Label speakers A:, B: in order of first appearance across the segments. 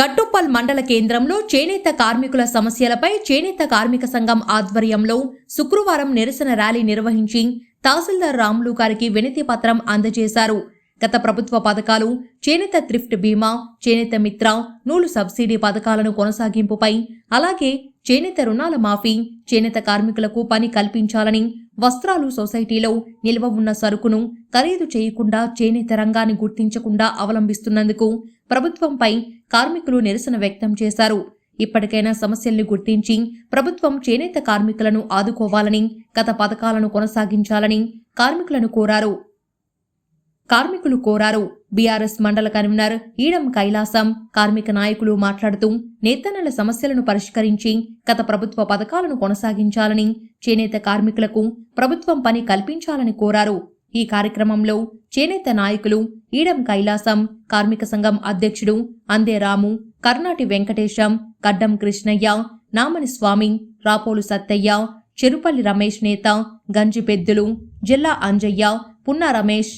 A: గట్టుప్పల్ మండల కేంద్రంలో చేనేత కార్మికుల సమస్యలపై చేనేత కార్మిక సంఘం ఆధ్వర్యంలో శుక్రవారం నిరసన ర్యాలీ నిర్వహించి తహసీల్దార్ రాములు గారికి వినతి పత్రం అందజేశారు. గత ప్రభుత్వ పథకాలు చేనేత థ్రిఫ్ట్ బీమా చేనేత మిత్ర నూలు సబ్సిడీ పథకాలను కొనసాగింపుపై అలాగే చేనేత రుణాల మాఫీ చేనేత కార్మికులకు పని కల్పించాలని వస్త్రాలు సొసైటీలో నిల్వ ఉన్న సరుకును ఖరీదు చేయకుండా చేనేత రంగాన్ని గుర్తించకుండా అవలంబిస్తున్నందుకు ప్రభుత్వంపై కార్మికులు నిరసన వ్యక్తం చేశారు. ఇప్పటికైనా సమస్యల్ని గుర్తించి ప్రభుత్వం చేనేత కార్మికులను ఆదుకోవాలని గత పథకాలను కొనసాగించాలని కార్మికులను కోరారు. కార్మికులు కోరారు. బీఆర్ఎస్ మండల కన్వీనర్ ఈడం కైలాసం కార్మిక నాయకులు మాట్లాడుతూ నేతన్నల సమస్యలను పరిష్కరించి గత ప్రభుత్వ పథకాలను కొనసాగించాలని చేనేత కార్మికులకు ప్రభుత్వం పని కల్పించాలని కోరారు. ఈ కార్యక్రమంలో చేనేత నాయకులు ఈడం కైలాసం కార్మిక సంఘం అధ్యక్షుడు అందే రాము కర్ణాటి వెంకటేశం గడ్డం కృష్ణయ్య నామని స్వామి రాపోలు సత్తయ్య చెరుపల్లి రమేష్ నేత గంజి పెద్దులు జిల్లా అంజయ్య పున్న రమేష్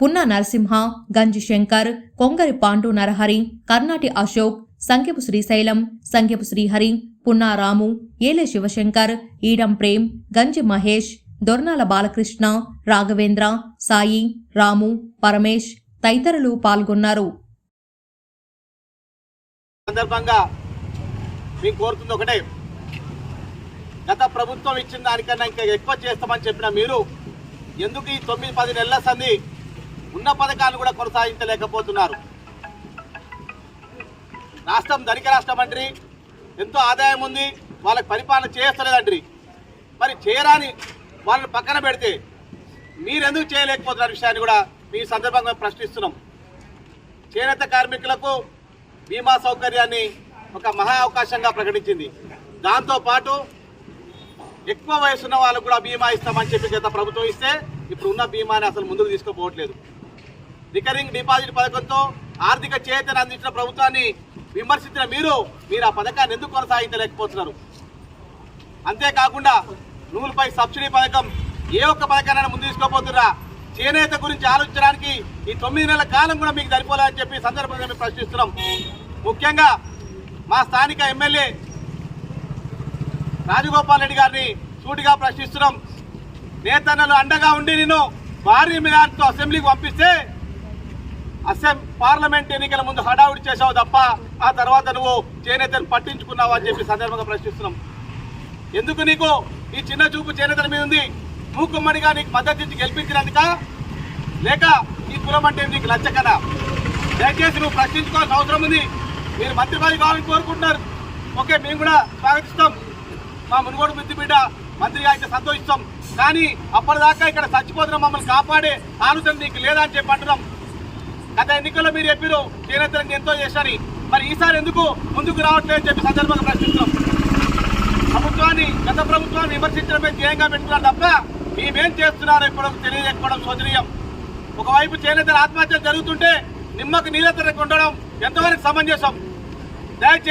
A: పున్న నరసింహ గంజి శంకర్ కొంగరి పాండు నరహరి కర్ణాటి అశోక్ సంఖ్యపు శ్రీశైలం సంఖ్యపు శ్రీహరి పున్నా రాము ఏలే శివశంకర్ ఈడం ప్రేమ్ గంజి మహేష్ దొర్నాల బాలకృష్ణ రాఘవేంద్ర సాయి రాము పరమేష్ తదితరులు పాల్గొన్నారు.
B: సందర్భంగా మేము కోరుతుంది ఒకటే. గత ప్రభుత్వం ఇచ్చిన దానికన్నా ఇంకా ఎక్కువ చేస్తామని చెప్పిన మీరు ఎందుకు ఈ తొమ్మిది పది నెలల సంది ఉన్న పథకాలు కూడా కొనసాగించలేకపోతున్నారు. రాష్ట్రం ధనిక రాష్ట్రం అండ్రి ఎంతో ఆదాయం ఉంది వాళ్ళకి పరిపాలన చేస్తలేదంటారు. మరి చేయరాని వాళ్ళని పక్కన పెడితే మీరెందుకు చేయలేకపోతున్నారు విషయాన్ని కూడా మీ సందర్భంగా ప్రశ్నిస్తున్నాం. చేనేత కార్మికులకు బీమా సౌకర్యాన్ని ఒక మహా అవకాశంగా ప్రకటించింది. దాంతో పాటు ఎక్కువ వయసున్న వాళ్ళకు కూడా బీమా ఇస్తామని చెప్పి గత ప్రభుత్వం ఇస్తే ఇప్పుడు ఉన్న బీమాని అసలు ముందుకు తీసుకోపోవట్లేదు. రికరింగ్ డిపాజిట్ పథకంతో ఆర్థిక చేతన అందించిన ప్రభుత్వాన్ని విమర్శించిన మీరు మీరు ఆ పథకాన్ని ఎందుకు కొనసాగించలేకపోతున్నారు? అంతేకాకుండా నూలుపై సబ్సిడీ పథకం ఏ ఒక్క పథకాన్ని ముందు తీసుకోపోతున్నా చేనేత గురించి ఆలోచించడానికి ఈ తొమ్మిది నెలల కాలం కూడా మీకు సరిపోలేదని చెప్పి సందర్భంగా మేము ప్రశ్నిస్తున్నాం. ముఖ్యంగా మా స్థానిక ఎమ్మెల్యే రాజగోపాల్ రెడ్డి గారిని సూటిగా ప్రశ్నిస్తున్నాం. నేతన్నలు అండగా ఉండి నేను భారీ మెజార్టీతో అసెంబ్లీకి పంపిస్తే అసెం పార్లమెంట్ ఎన్నికల ముందు హడావుడి చేసావు తప్ప ఆ తర్వాత నువ్వు చేనేతను పట్టించుకున్నావు అని చెప్పి సందర్భంగా ప్రశ్నిస్తున్నాం. ఎందుకు నీకు ఈ చిన్న చూపు చేనేతల మీద ఉంది? మూకుమ్మడిగా నీకు మద్దతు ఇచ్చి గెలిపించినందుక? లేక ఈ కులం అంటే నీకు నచ్చకనా దయచేసి నువ్వు ప్రశ్నించుకోవాల్సిన అవసరం ఉంది. మీరు మంత్రి పదవి కావాలని కోరుకుంటున్నారు. ఓకే మేము కూడా స్వాగతిస్తాం. మా మునుగోడు మిద్ది బిడ్డ మంత్రిగా అయితే సంతోషిస్తాం. కానీ అప్పటిదాకా ఇక్కడ చచ్చిపోతున్న మమ్మల్ని కాపాడే ఆలోచన నీకు లేదా అని చెప్పి అంటున్నాం. గత ఎన్నికల్లో మీరు చెప్పారు చేనేతలకు ఎంతో చేశారని. మరి ఈసారి ఎందుకు ముందుకు రావట్లేదు చెప్పి సందర్భంగా ప్రశ్నిస్తున్నాం. ప్రభుత్వాన్ని గత ప్రభుత్వాన్ని విమర్శించడమే ధ్యేయంగా పెట్టుకున్నారు తప్ప మేమేం చేస్తున్నారో ఇప్పుడు తెలియజేసుకోవడం శోచనీయం. ఒకవైపు చేనేతల ఆత్మహత్య జరుగుతుంటే నిమ్మకు నీళ్ళ ఉండడం ఎంతవరకు సమంజసం? దయచేసి